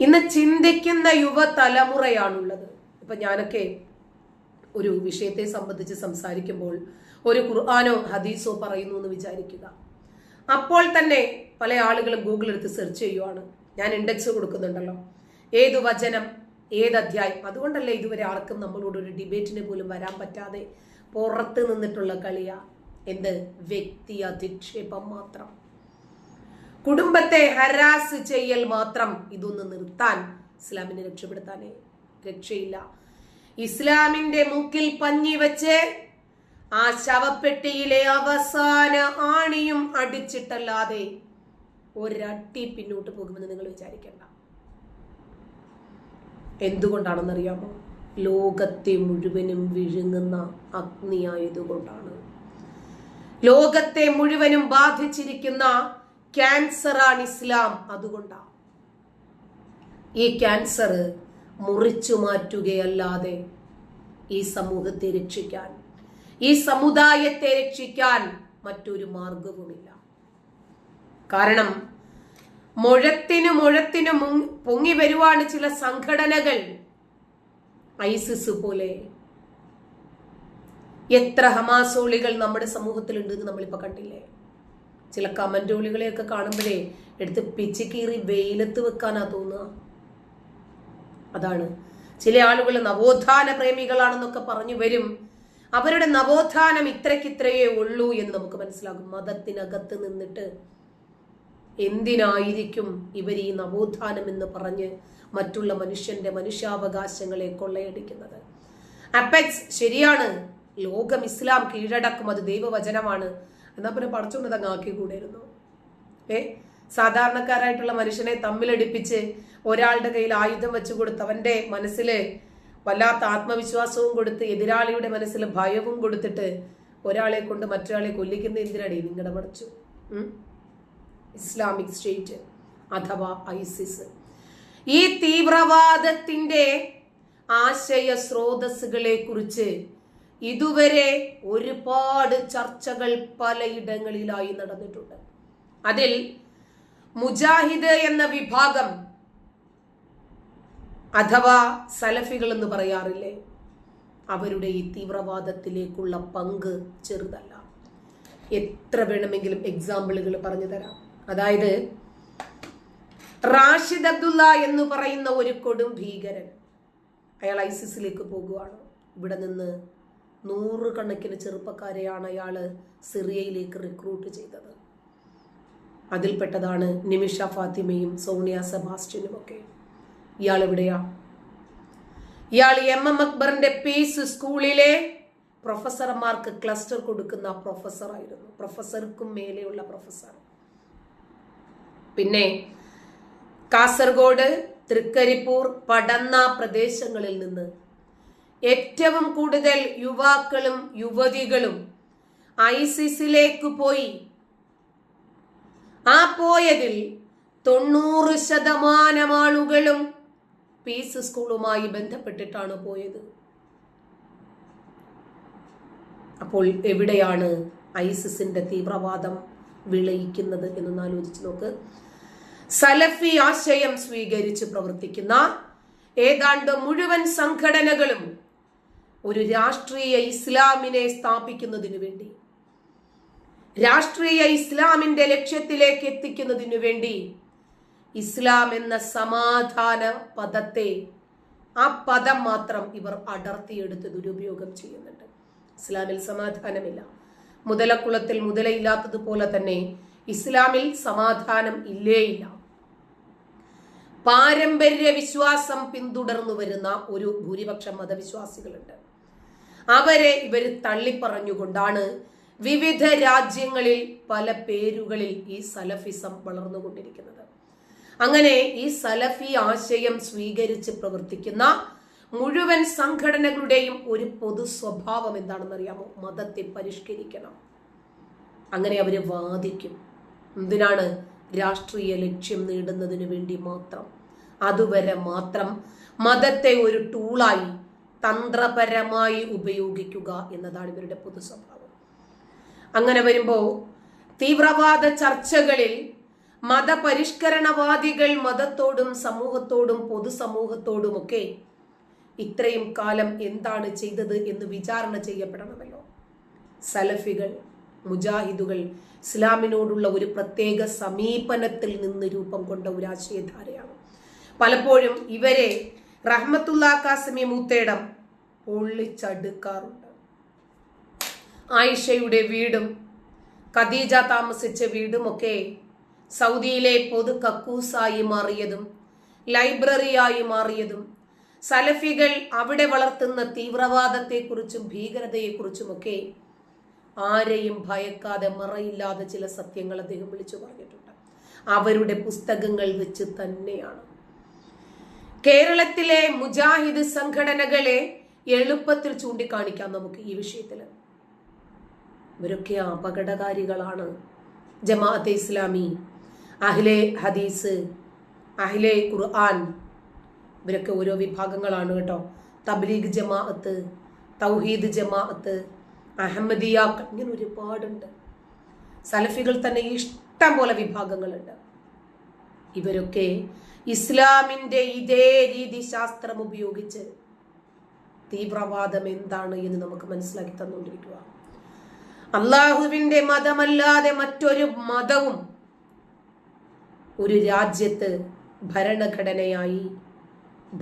ഇന്ന് ചിന്തിക്കുന്ന യുവതലമുറയാണുള്ളത്. ഇപ്പൊ ഞാനൊക്കെ ഒരു വിഷയത്തെ സംബന്ധിച്ച് സംസാരിക്കുമ്പോൾ ഒരു ഖുർആാനോ ഹദീസോ പറയുന്നു എന്ന് വിചാരിക്കുക. അപ്പോൾ തന്നെ പല ആളുകളും ഗൂഗിൾ എടുത്ത് സെർച്ച് ചെയ്യുവാണ്. ഞാൻ ഇൻഡെക്സ് കൊടുക്കുന്നുണ്ടല്ലോ. ഏത് വചനം ഏത് അധ്യായം? അതുകൊണ്ടല്ലേ ഇതുവരെ ആർക്കും നമ്മളോട് ഒരു ഡിബേറ്റിന് പോലും വരാൻ പറ്റാതെ പുറത്ത് നിന്നിട്ടുള്ള കളിയ. എന്ത്? വ്യക്തി അധിക്ഷേപം മാത്രം. കുടുംബത്തെ ഹരാസ് ചെയ്യൽ മാത്രം ഇതൊന്ന് നിർത്താൻ ഇസ്ലാമിനെ രക്ഷപ്പെടുത്താനേ രക്ഷയില്ല. ഇസ്ലാമിന്റെ മൂക്കിൽ പഞ്ഞി വെച്ച് ആ ശവപ്പെട്ടിയിലെ അവസാന ആണിയും അടിച്ചിട്ടല്ലാതെ ഒരട്ടി പിന്നോട്ട് പോകുമെന്ന് നിങ്ങൾ വിചാരിക്കണ്ട. വിചാരിക്കേണ്ട എന്തുകൊണ്ടാണെന്നറിയാമോ? ലോകത്തെ മുഴുവനും വിഴുങ്ങുന്ന അഗ്നിയായതുകൊണ്ടാണ്. ലോകത്തെ മുഴുവനും ബാധിച്ചിരിക്കുന്ന ക്യാൻസറാണ് ഇസ്ലാം അതുകൊണ്ടാണ് ഈ ക്യാൻസർ മുറിച്ചു മാറ്റുകയല്ലാതെ ഈ സമൂഹത്തെ രക്ഷിക്കാൻ ഈ സമുദായത്തെ രക്ഷിക്കാൻ മറ്റൊരു മാർഗവുമില്ല. കാരണം മുഴത്തിന് മുഴത്തിന് പൊങ്ങി വരുവാണ് ചില സംഘടനകൾ. ഐസിസ് പോലെ. എത്ര ഹമാസോളികൾ നമ്മുടെ സമൂഹത്തിലുണ്ടെന്ന് നമ്മളിപ്പോ കണ്ടില്ലേ? ചില കമന്റോളികളെയൊക്കെ കാണുമ്പോഴേ എടുത്ത് പിച്ച് കീറി വെയിലത്ത് വെക്കാനാ തോന്നുക. അതാണ്. ചില ആളുകൾ നവോത്ഥാന പ്രേമികളാണെന്നൊക്കെ പറഞ്ഞു വരും. അവരുടെ നവോത്ഥാനം ഇത്രയ്ക്കിത്രയേ ഉള്ളൂ എന്ന് നമുക്ക് മനസ്സിലാകും. മതത്തിനകത്ത് നിന്നിട്ട് എന്തിനായിരിക്കും ഇവർ ഈ നവോത്ഥാനം എന്ന് പറഞ്ഞ് മറ്റുള്ള മനുഷ്യന്റെ മനുഷ്യാവകാശങ്ങളെ കൊള്ളയടിക്കുന്നത്? അപ്പെക്സ് ശരിയാണ്. ലോകം ഇസ്ലാം കീഴടക്കും. അത് ദൈവവചനമാണ്. എന്നാ പിന്നെ പടച്ചുകൊണ്ട് അങ്ങ് ആക്കി കൂടെയിരുന്നു. ഏ? സാധാരണക്കാരായിട്ടുള്ള മനുഷ്യനെ തമ്മിലടിപ്പിച്ച് ഒരാളുടെ കയ്യിൽ ആയുധം വെച്ച് കൊടുത്ത് അവന്റെ മനസ്സിൽ വല്ലാത്ത ആത്മവിശ്വാസവും കൊടുത്ത് എതിരാളിയുടെ മനസ്സിൽ ഭയവും കൊടുത്തിട്ട് ഒരാളെ കൊണ്ട് മറ്റൊരാളെ കൊല്ലിക്കുന്ന എന്തിനടി നിങ്ങളുടെ പഠിച്ചു ഇസ്ലാമിക് സ്റ്റേറ്റ് അഥവാ ഐസിസ്. ഈ തീവ്രവാദത്തിന്റെ ആശയ സ്രോതസ്സുകളെ കുറിച്ച് ഇതുവരെ ഒരുപാട് ചർച്ചകൾ പലയിടങ്ങളിലായി നടന്നിട്ടുണ്ട്. അതിൽ മുജാഹിദ് എന്ന വിഭാഗം അഥവാ സലഫികൾ എന്ന് പറയാറില്ലേ അവരുടെ ഈ തീവ്രവാദത്തിലേക്കുള്ള പങ്ക് ചെറുതല്ല. എത്ര വേണമെങ്കിലും എക്സാമ്പിളുകൾ പറഞ്ഞു തരാം. അതായത് റാഷിദ് അബ്ദുള്ള എന്ന് പറയുന്ന ഒരു കൊടും ഭീകരൻ അയാൾ ഐസിസിലേക്ക് പോകുകയാണ് ഇവിടെ നിന്ന് നൂറുകണക്കിന് ചെറുപ്പക്കാരെയാണ് അയാൾ സിറിയയിലേക്ക് റിക്രൂട്ട് ചെയ്തത്. അതിൽപ്പെട്ടതാണ് നിമിഷ ഫാത്തിമയും സോണിയ സെബാസ്റ്റ്യനും ഒക്കെ ഇയാൾ എവിടെയാ ഇയാൾ എം എം അക്ബറിന്റെ പീസ് സ്കൂളിലെ പ്രൊഫസർമാർക്ക് ക്ലസ്റ്റർ കൊടുക്കുന്ന പ്രൊഫസറായിരുന്നു. പ്രൊഫസർക്കും മേലെയുള്ള പ്രൊഫസർ. പിന്നെ കാസർഗോഡ് തൃക്കരിപ്പൂർ പടന്ന പ്രദേശങ്ങളിൽ നിന്ന് ഏറ്റവും കൂടുതൽ യുവാക്കളും യുവതികളും ഐസിസിലേക്ക് പോയി. ആ പോയതിൽ തൊണ്ണൂറ് ശതമാനം ആളുകളും പീസ് സ്കൂളുമായി ബന്ധപ്പെട്ടിട്ടാണ് പോയത്. അപ്പോൾ എവിടെയാണ് ഐസിസിന്റെ തീവ്രവാദം വിളയിക്കുന്നത് എന്ന് ആലോചിച്ച് നോക്ക്. സലഫി ആശയം സ്വീകരിച്ച് പ്രവർത്തിക്കുന്ന ഏതാണ്ട് മുഴുവൻ സംഘടനകളും ഒരു രാഷ്ട്രീയ ഇസ്ലാമിനെ സ്ഥാപിക്കുന്നതിനു വേണ്ടി. രാഷ്ട്രീയ ഇസ്ലാമിന്റെ ലക്ഷ്യത്തിലേക്ക് എത്തിക്കുന്നതിനു വേണ്ടി ഇസ്ലാം എന്ന സമാധാന പദത്തെ ആ പദം മാത്രം ഇവർ അടർത്തിയെടുത്ത് ദുരുപയോഗം ചെയ്യുന്നുണ്ട്. ഇസ്ലാമിൽ സമാധാനമില്ല. മുതലക്കുളത്തിൽ മുതലയില്ലാത്തതുപോലെ തന്നെ ഇസ്ലാമിൽ സമാധാനം ഇല്ലേയില്ല. പാരമ്പര്യ വിശ്വാസം പിന്തുടർന്നു വരുന്ന ഒരു ഭൂരിപക്ഷം മതവിശ്വാസികളുണ്ട്. അവരെ ഇവർ തള്ളിപ്പറഞ്ഞുകൊണ്ടാണ് വിവിധ രാജ്യങ്ങളിൽ പല പേരുകളിൽ ഈ സലഫിസം വളർന്നുകൊണ്ടിരിക്കുന്നത്. അങ്ങനെ ഈ സലഫി ആശയം സ്വീകരിച്ച് പ്രവർത്തിക്കുന്ന മുഴുവൻ സംഘടനകളുടെയും ഒരു പൊതു സ്വഭാവം എന്താണെന്നറിയാമോ? മതത്തെ പരിഷ്കരിക്കണം. അങ്ങനെ അവർ വാദിക്കും. എന്തിനാണ്? രാഷ്ട്രീയ ലക്ഷ്യം നേടുന്നതിന് വേണ്ടി മാത്രം. അതുവരെ മാത്രം മതത്തെ ഒരു ടൂളായി തന്ത്രപരമായി ഉപയോഗിക്കുക എന്നതാണ് ഇവരുടെ പൊതു സ്വഭാവം. അങ്ങനെ വരുമ്പോൾ തീവ്രവാദ ചർച്ചകളിൽ മതപരിഷ്കരണവാദികൾ മതത്തോടും സമൂഹത്തോടും പൊതുസമൂഹത്തോടുമൊക്കെ ഇത്രയും കാലം എന്താണ് ചെയ്തത് എന്ന് വിചാരണ ചെയ്യപ്പെടണമല്ലോ. സലഫികൾ മുജാഹിദുകൾ ഇസ്ലാമിനോടുള്ള ഒരു പ്രത്യേക സമീപനത്തിൽ നിന്ന് രൂപം കൊണ്ട ഒരു ആശയധാരയാണ്. പലപ്പോഴും ഇവരെ റഹ്മത്തുല്ലാ കാസമി മൂത്തേടം പൊള്ളിച്ചടുക്കാറുണ്ട്. ആയിഷയുടെ വീടും ഖദീജ താമസിച്ച വീടുമൊക്കെ സൗദിയിലെ പൊതു കക്കൂസായി മാറിയതും ലൈബ്രറിയായി മാറിയതും സലഫികൾ അവിടെ വളർത്തുന്ന തീവ്രവാദത്തെക്കുറിച്ചും ഭീകരതയെക്കുറിച്ചുമൊക്കെ ആരെയും ഭയക്കാതെ മറയില്ലാതെ ചില സത്യങ്ങൾ അദ്ദേഹം വിളിച്ചു പറഞ്ഞിട്ടുണ്ട്. അവരുടെ പുസ്തകങ്ങൾ വെച്ച് തന്നെയാണ്. കേരളത്തിലെ മുജാഹിദ് സംഘടനകളെ എളുപ്പത്തിൽ ചൂണ്ടിക്കാണിക്കാം നമുക്ക് ഈ വിഷയത്തിൽ. ഇവരൊക്കെ അപകടകാരികളാണ്. ജമാഅത്തെ ഇസ്ലാമി അഹ്ലെ ഹദീസ് അഹ്ലെ ഖുർആൻ. ഇവരൊക്കെ ഓരോ വിഭാഗങ്ങളാണ് കേട്ടോ. തബ്ലീഗ് ജമാഅത്ത് തൗഹീദ് ജമാഅത്ത് അഹമ്മദിയാക്ക് ഇങ്ങനെ ഒരുപാടുണ്ട്. സലഫികൾ തന്നെ ഇഷ്ടം പോലെ വിഭാഗങ്ങളുണ്ട്. ഇവരൊക്കെ ഇസ്ലാമിന്റെ ഇതേ രീതി ശാസ്ത്രം ഉപയോഗിച്ച് തീവ്രവാദം എന്താണ് എന്ന് നമുക്ക് മനസ്സിലാക്കി തന്നുകൊണ്ടിരിക്കുക അള്ളാഹുവിന്റെ മതമല്ലാതെ മറ്റൊരു മതവും ഒരു രാജ്യത്ത് ഭരണഘടനയായി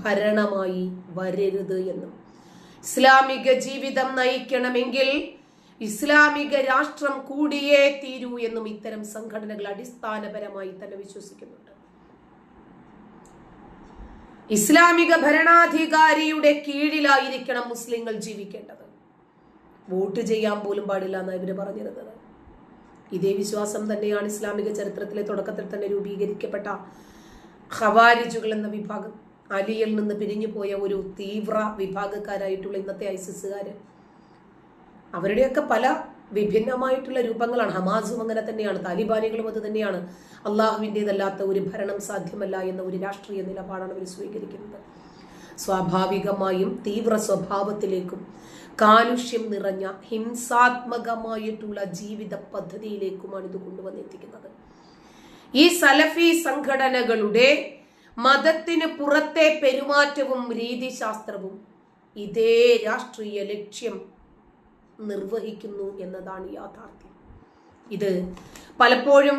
ഭരണമായി വരരുത് എന്നും. ഇസ്ലാമിക ജീവിതം നയിക്കണമെങ്കിൽ ഇസ്ലാമിക രാഷ്ട്രം കൂടിയേ തീരൂ എന്നും ഇത്തരം സംഘടനകൾ അടിസ്ഥാനപരമായി തന്നെ വിശ്വസിക്കുന്നുണ്ട്. ഇസ്ലാമിക ഭരണാധികാരിയുടെ കീഴിലായിരിക്കണം മുസ്ലിങ്ങൾ ജീവിക്കേണ്ടത്. വോട്ട് ചെയ്യാൻ പോലും പാടില്ല എന്നാണ് ഇവർ പറഞ്ഞിരുന്നത്. ഇതേ വിശ്വാസം തന്നെയാണ് ഇസ്ലാമിക ചരിത്രത്തിലെ തുടക്കത്തിൽ തന്നെ രൂപീകരിക്കപ്പെട്ട ഖവാരിജുകൾ എന്ന വിഭാഗം. അലിയിൽ നിന്ന് പിരിഞ്ഞു പോയ ഒരു തീവ്ര വിഭാഗക്കാരായിട്ടുള്ള ഇന്നത്തെ ഐസിസുകാര്. അവരുടെയൊക്കെ പല വിഭിന്നമായിട്ടുള്ള രൂപങ്ങളാണ്. ഹമാസും അങ്ങനെ തന്നെയാണ്. താലിബാനികളും അത് തന്നെയാണ്. അള്ളാഹുവിന്റെതല്ലാത്ത ഒരു ഭരണം സാധ്യമല്ല എന്ന ഒരു രാഷ്ട്രീയ നിലപാടാണ് അവർ സ്വീകരിക്കുന്നത്. സ്വാഭാവികമായും തീവ്ര സ്വഭാവത്തിലേക്കും കാലുഷ്യം നിറഞ്ഞ ഹിംസാത്മകമായിട്ടുള്ള ജീവിത പദ്ധതിയിലേക്കുമാണ് ഇത് കൊണ്ടുവന്നെത്തിക്കുന്നത്. ഈ സലഫി സംഘടനകളുടെ മതത്തിന് പുറത്തെ പെരുമാറ്റവും രീതിശാസ്ത്രവും ഇതേ രാഷ്ട്രീയ ലക്ഷ്യം നിർവഹിക്കുന്നു എന്നതാണ് യാഥാർത്ഥ്യം. ഇത് പലപ്പോഴും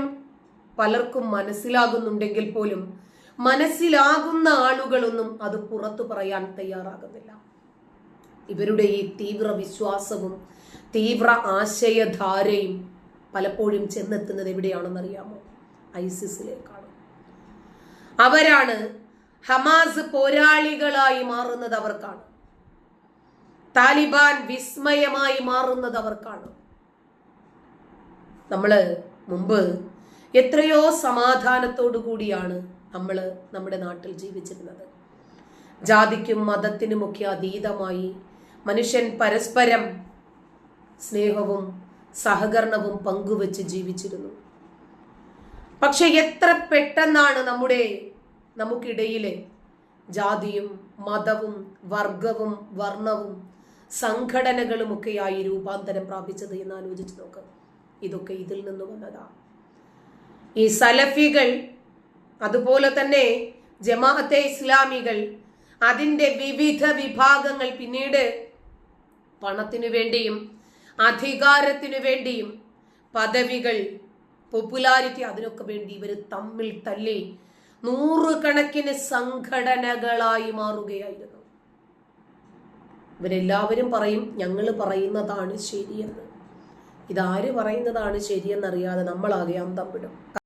പലർക്കും മനസ്സിലാകുന്നുണ്ടെങ്കിൽ പോലും മനസ്സിലാകുന്ന ആളുകളൊന്നും അത് പുറത്തു പറയാൻ തയ്യാറാകുന്നില്ല. ഇവരുടെ ഈ തീവ്ര വിശ്വാസവും തീവ്ര ആശയധാരയും പലപ്പോഴും ചെന്നെത്തുന്നത് എവിടെയാണെന്നറിയാമോ ഐസിസിലേക്കാണ്. അവരാണ് ഹമാസ് പോരാളികളായി മാറുന്നത് അവർക്കാണ്. താലിബാൻ വിസ്മയമായി മാറുന്നത് അവർ കാണും. നമ്മൾ മുമ്പ് എത്രയോ സമാധാനത്തോടു കൂടിയാണ് നമ്മൾ നമ്മുടെ നാട്ടിൽ ജീവിച്ചിരുന്നത്. ജാതിക്കും മതത്തിനുമൊക്കെ അതീതമായി മനുഷ്യൻ പരസ്പരം സ്നേഹവും സഹകരണവും പങ്കുവച്ച് ജീവിച്ചിരുന്നു. പക്ഷെ എത്ര പെട്ടെന്നാണ് നമ്മുടെ നമുക്കിടയിലെ ജാതിയും മതവും വർഗവും വർണവും സംഘടനകളുമൊക്കെയായി രൂപാന്തരം പ്രാപിച്ചത് എന്ന് ആലോചിച്ച് നോക്ക്. ഇതൊക്കെ ഇതിൽ നിന്ന് വന്നതാ. ഈ സലഫികൾ അതുപോലെ തന്നെ ജമാഅത്തെ ഇസ്ലാമികൾ അതിന്റെ വിവിധ വിഭാഗങ്ങൾ പിന്നീട് പണത്തിനു വേണ്ടിയും അധികാരത്തിനു വേണ്ടിയും പദവികൾ പോപ്പുലാരിറ്റി അതിനൊക്കെ വേണ്ടി ഇവർ തമ്മിൽ തല്ലി നൂറുകണക്കിന് സംഘടനകളായി മാറുകയായിരുന്നു. ഇവരെല്ലാവരും പറയും ഞങ്ങൾ പറയുന്നതാണ് ശരിയെന്ന്. ഇതാര് പറയുന്നതാണ് ശരിയെന്നറിയാതെ നമ്മളാകെ അന്തം വിടും.